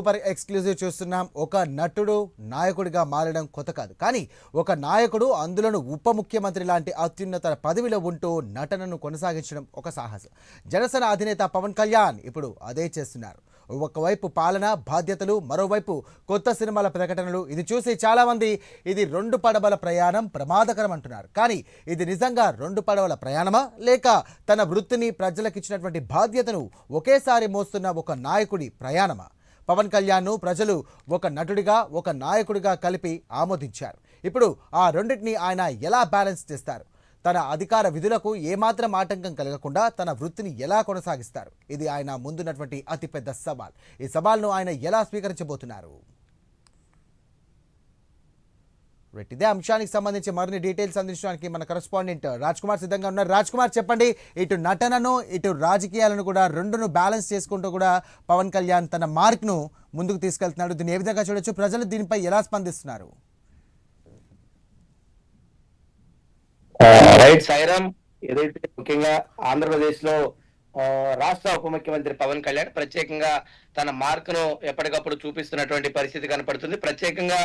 Super exclusive చూస్తున్నాం. ఒక నటుడు నాయకుడిగా మారడం కొత్త కాదు. కానీ ఒక నాయకుడు అందులోనూ ఉప ముఖ్యమంత్రి లాంటి అత్యున్నత పదవిలో ఉంటూ నటనను కొనసాగించడం ఒక సాహసం. జనసేన అధినేత పవన్ కళ్యాణ్ ఇప్పుడు అదే చేస్తున్నారు. ఒకవైపు పాలన బాధ్యతలు మరోవైపు కొత్త సినిమాల ప్రకటనలు. ఇది చూసి చాలామంది ఇది రెండు పడవల ప్రయాణం ప్రమాదకరం అంటున్నారు. కానీ ఇది నిజంగా రెండు పడవల ప్రయాణమా? లేక తన వృత్తిని ప్రజలకిచ్చినటువంటి బాధ్యతను ఒకేసారి మోస్తున్న ఒక నాయకుడి ప్రయాణమా? పవన్ కళ్యాణ్ను ప్రజలు ఒక నటుడిగా ఒక నాయకుడిగా కలిపి ఆమోదించారు. ఇప్పుడు ఆ రెండింటిని ఆయన ఎలా బ్యాలెన్స్ చేస్తారు? తన అధికార విధులకు ఏమాత్రం ఆటంకం కలగకుండా తన వృత్తిని ఎలా కొనసాగిస్తారు? ఇది ఆయన ముందున్నటువంటి అతిపెద్ద సవాల్. ఈ సవాల్ను ఆయన ఎలా స్వీకరించబోతున్నారు? రైట్ ఇదే అంశానికి సంబంధించి మరిన్ని డీటెయిల్స్ అందించడానికి మన కరస్పాండెంట్ రాజ్ కుమార్ సిద్ధంగా ఉన్నారు. రాజ్ కుమార్ చెప్పండి ఇటు నటనను ఇటు రాజకీయాలను కూడా రెండును బ్యాలెన్స్ చేసుకుంటూ కూడా పవన్ కళ్యాణ్ తన మార్క్ను ముందుకు తీసుకెళ్తున్నాడు. దీన్ని ఏ విధంగా చూడొచ్చు? ప్రజలు దీనిపై ఎలా స్పందిస్తున్నారు? రైట్ సాయిరామ్ ఏదైతే ముఖ్యంగా ఆంధ్రప్రదేశ్లో రాష్ట్ర ఉప ముఖ్యమంత్రి పవన్ కళ్యాణ్ ప్రత్యేకంగా తన మార్క్ను ఎప్పటికప్పుడు చూపిస్తున్నటువంటి పరిస్థితి కనపడుతుంది. ప్రత్యేకంగా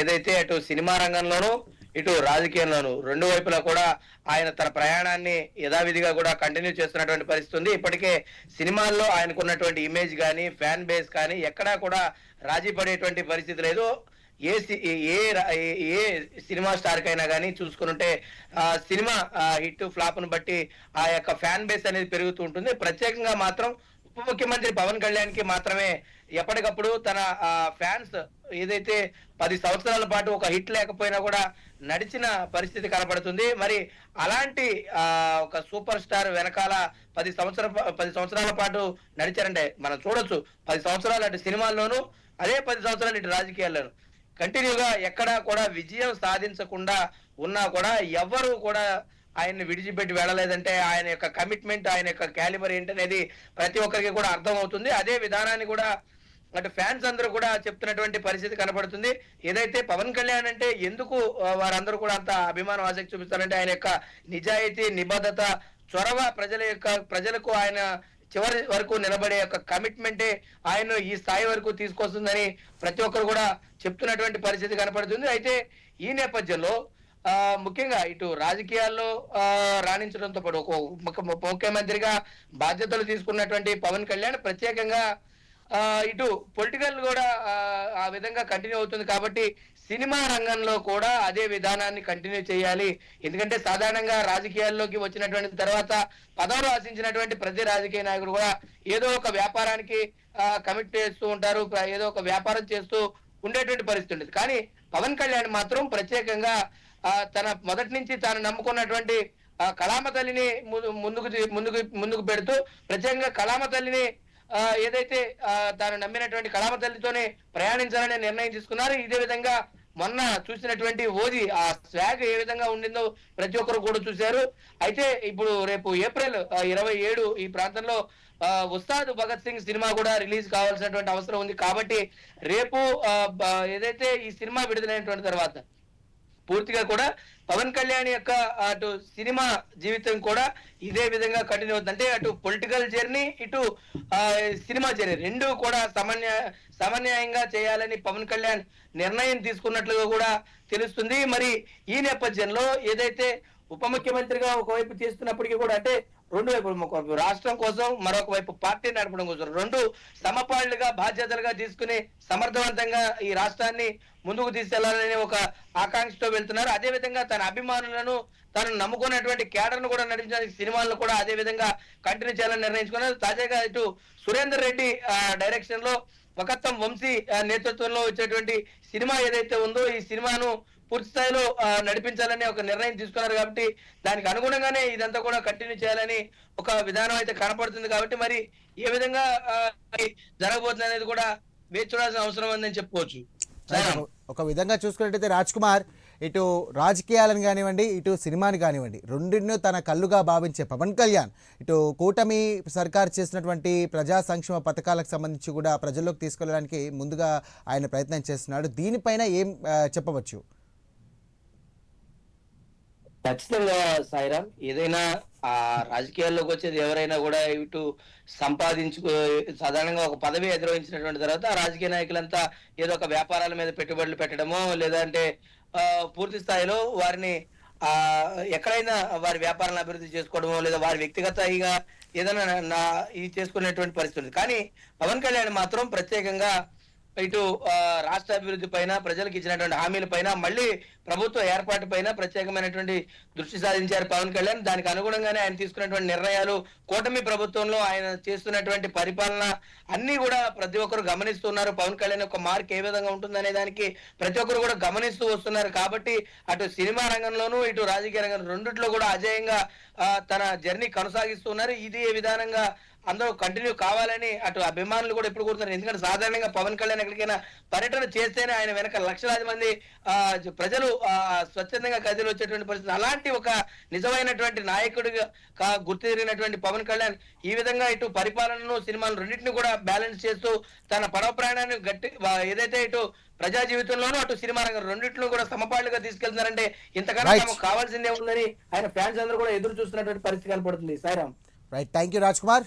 ఏదైతే అటు సినిమా రంగంలోనూ ఇటు రాజకీయంలోనూ రెండు వైపులా కూడా ఆయన తన ప్రయాణాన్ని యథావిధిగా కూడా కంటిన్యూ చేస్తున్నటువంటి పరిస్థితి ఉంది. ఇప్పటికే సినిమాల్లో ఆయనకున్నటువంటి ఇమేజ్ కానీ ఫ్యాన్ బేస్ కానీ ఎక్కడా కూడా రాజీ పడేటువంటి పరిస్థితి లేదు. A C- A A- A cinema star కైనా కానీ చూసుకుంటే ఆ సినిమా హిట్ ఫ్లాప్ను బట్టి ఆ యొక్క ఫ్యాన్ బేస్ అనేది పెరుగుతూ ఉంటుంది. ప్రత్యేకంగా మాత్రం ఉప ముఖ్యమంత్రి పవన్ కళ్యాణ్కి మాత్రమే ఎప్పటికప్పుడు తన ఫ్యాన్స్ ఏదైతే పది సంవత్సరాల పాటు ఒక హిట్ లేకపోయినా కూడా నడిచిన పరిస్థితి కనపడుతుంది. మరి అలాంటి ఆ, ఒక సూపర్ స్టార్ వెనకాల పది సంవత్సర పది సంవత్సరాల పాటు నడిచారంటే మనం చూడొచ్చు. పది సంవత్సరాలు అటు సినిమాల్లోనూ అదే పది సంవత్సరాలు ఇటు రాజకీయాల్లోనూ. కంటిన్యూగా ఎక్కడా కూడా విజయం సాధించకుండా ఉన్నా కూడా ఎవ్వరూ కూడా ఆయన్ని విడిచిపెట్టి వెళ్ళలేదంటే ఆయన యొక్క కమిట్మెంట్ ఆయన యొక్క క్యాలిబర్ ఏంటనేది ప్రతి ఒక్కరికి కూడా అర్థం అవుతుంది అదే విధానాన్ని కూడా అటు ఫ్యాన్స్ అందరూ కూడా చెప్తున్నటువంటి పరిస్థితి కనపడుతుంది. ఏదైతే పవన్ కళ్యాణ్ అంటే ఎందుకు వారందరూ కూడా అంత అభిమానం ఆసక్తి చూపిస్తారంటే ఆయన యొక్క నిజాయితీ నిబద్ధత చొరవ ప్రజల యొక్క ప్రజలకు ఆయన చివరి వరకు నిలబడే యొక్క కమిట్మెంటే ఆయన ఈ స్థాయి వరకు తీసుకొస్తుందని ప్రతి ఒక్కరు కూడా చెప్తున్నటువంటి పరిస్థితి కనపడుతుంది. అయితే ఈ నేపథ్యంలో ముఖ్యంగా ఇటు రాజకీయాల్లో రాణించడంతో పాటు ఒక ముఖ్యమంత్రిగా బాధ్యతలు తీసుకున్నటువంటి పవన్ కళ్యాణ్ ప్రత్యేకంగా ఇటు పొలిటికల్ కూడా ఆ విధంగా కంటిన్యూ అవుతుంది కాబట్టి సినిమా రంగంలో కూడా అదే విధానాన్ని కంటిన్యూ చేయాలి. ఎందుకంటే సాధారణంగా రాజకీయాల్లోకి వచ్చినటువంటి తర్వాత పదవులు ఆశించినటువంటి ప్రతి రాజకీయ నాయకుడు కూడా ఏదో ఒక వ్యాపారానికి కమిట్ చేస్తూ ఉంటారు ఏదో ఒక వ్యాపారం చేస్తూ ఉండేటువంటి పరిస్థితి ఉండేది. కానీ పవన్ కళ్యాణ్ మాత్రం ప్రత్యేకంగా తన మొదటి నుంచి తాను నమ్ముకున్నటువంటి కళామ తల్లిని ముందుకు ముందుకు ముందుకు పెడుతూ ప్రత్యేకంగా కళామ తల్లిని ఏదైతే తాను నమ్మినటువంటి కళామ తల్లితోనే ప్రయాణించాలనే నిర్ణయం తీసుకున్నారు. ఇదే విధంగా మొన్న చూసినటువంటి ఓది ఆ స్వాగ్ ఏ విధంగా ఉండిందో ప్రతి ఒక్కరు కూడా చూశారు. అయితే ఇప్పుడు రేపు ఏప్రిల్ ఇరవై ఏడు ఈ ప్రాంతంలో ఉస్తాద్ భగత్ సింగ్ సినిమా కూడా రిలీజ్ కావాల్సినటువంటి అవసరం ఉంది. కాబట్టి రేపు ఏదైతే ఈ సినిమా విడుదలైనటువంటి తర్వాత పూర్తిగా కూడా పవన్ కళ్యాణ్ యొక్క అటు సినిమా జీవితం కూడా ఇదే విధంగా కంటిన్యూ అవుతుంది. అంటే అటు పొలిటికల్ జర్నీ ఇటు ఆ, సినిమా జర్నీ రెండు కూడా సమన్య సమన్వయంగా చేయాలని పవన్ కళ్యాణ్ నిర్ణయం తీసుకున్నట్లుగా కూడా తెలుస్తుంది. మరి ఈ నేపథ్యంలో ఏదైతే ఉప ముఖ్యమంత్రిగా ఒకవైపు చేస్తున్నప్పటికీ కూడా అంటే రెండు వైపు రాష్ట్రం కోసం మరొక వైపు పార్టీ నడపడం కోసం. రెండు సమపాళ్ళుగా బాధ్యతలుగా తీసుకుని సమర్థవంతంగా ఈ రాష్ట్రాన్ని ముందుకు తీసుకెళ్ళాలనే ఒక ఆకాంక్షతో వెళ్తున్నారు. అదే విధంగా తన అభిమానులను తను నమ్ముకున్నటువంటి కేడర్ను కూడా నడిపించడానికి సినిమాలను కూడా అదే విధంగా కంటిన్యూ చేయాలని నిర్ణయించుకున్నారు. తాజాగా ఇటు సురేందర్ రెడ్డి డైరెక్షన్లో ఒకత్తం వంశీ నేతృత్వంలో వచ్చేటువంటి సినిమా ఏదైతే ఉందో ఈ సినిమాను పూర్తి స్థాయిలో నడిపించాలని ఒక నిర్ణయం తీసుకున్నారు కాబట్టి దానికి అనుగుణంగానే ఇదంతా కూడా కంటిన్యూ చేయాలని ఒక విధానం అయితే కనపడుతుంది కాబట్టి మరి ఏ విధంగా జరగబోతుంది అనేది కూడా వేచి చూడాల్సిన అవసరం ఉందని చెప్పుకోవచ్చు. ఒక- విధంగా చూసుకున్నట్టయితే రాజ్ కుమార్ ఇటు రాజకీయాలను కానివ్వండి ఇటు సినిమాని కానివ్వండి రెండింటిని తన కళ్ళుగా భావించే పవన్ కళ్యాణ్ ఇటు కూటమి సర్కార్ చేసినటువంటి ప్రజా సంక్షేమ పథకాలకు సంబంధించి కూడా ప్రజల్లోకి తీసుకెళ్ళడానికి ముందుగా ఆయన ప్రయత్నం చేస్తున్నాడు. దీనిపైన ఏం చెప్పవచ్చు? ఖచ్చితంగా సాయిరామ్ ఏదైనా ఆ రాజకీయాల్లోకి వచ్చేది ఎవరైనా కూడా ఇటు సంపాదించుకో సాధారణంగా ఒక పదవి అధిరోహించినటువంటి తర్వాత ఆ రాజకీయ నాయకులంతా ఏదో ఒక వ్యాపారాల మీద పెట్టుబడులు పెట్టడమో లేదంటే ఆ, పూర్తి స్థాయిలో వారిని ఆ ఎక్కడైనా వారి వ్యాపారాలను అభివృద్ధి చేసుకోవడమో లేదా వారి వ్యక్తిగతంగా ఏదైనా నా ఇది చేసుకునేటువంటి పరిస్థితి ఉంది. కానీ పవన్ కళ్యాణ్ మాత్రం ప్రత్యేకంగా ఇటు రాష్ట్ర అభివృద్ధి పైన ప్రజలకు ఇచ్చినటువంటి హామీల పైన మళ్ళీ ప్రభుత్వ ఏర్పాటు పైన ప్రత్యేకమైనటువంటి దృష్టి సాధించారు పవన్ కళ్యాణ్. దానికి అనుగుణంగానే ఆయన తీసుకున్నటువంటి నిర్ణయాలు కూటమి ప్రభుత్వంలో ఆయన చేస్తున్నటువంటి పరిపాలన అన్ని కూడా ప్రతి ఒక్కరు గమనిస్తున్నారు. పవన్ కళ్యాణ్ యొక్క మార్క్ ఏ విధంగా ఉంటుందనే దానికి ప్రతి ఒక్కరు కూడా గమనిస్తూ వస్తున్నారు. కాబట్టి అటు సినిమా రంగంలోనూ ఇటు రాజకీయ రంగం రెండిట్లో కూడా అజేయంగా తన జర్నీ కొనసాగిస్తున్నారు ఇది ఏ విధానంగా అందరూ కంటిన్యూ కావాలని అటు అభిమానులు కూడా ఎప్పుడు కోరుతున్నారు ఎందుకంటే సాధారణంగా పవన్ కళ్యాణ్ ఎక్కడికైనా పర్యటన చేస్తేనే ఆయన వెనక లక్షలాది మంది ప్రజలు స్వచ్ఛందంగా కదిలి వచ్చేటువంటి పరిస్థితి. అలాంటి ఒక నిజమైనటువంటి నాయకుడిగా గుర్తిరిగినటువంటి పవన్ కళ్యాణ్ ఈ విధంగా ఇటు పరిపాలనను సినిమాలు రెండింటిని కూడా బ్యాలెన్స్ చేస్తూ తన పడవ ప్రయాణాన్ని గట్టి ఏదైతే ఇటు ప్రజా జీవితంలోనూ అటు సినిమా రంగం రెండింటిలో కూడా సమపాళ్ళుగా తీసుకెళ్తున్నారంటే ఇంతకన్నా. తమకు కావాల్సిందే ఉందని ఆయన ఫ్యాన్స్ అందరూ కూడా ఎదురు చూస్తున్నటువంటి పరిస్థితి కనపడుతుంది. Sairam. Right thank you Raj Kumar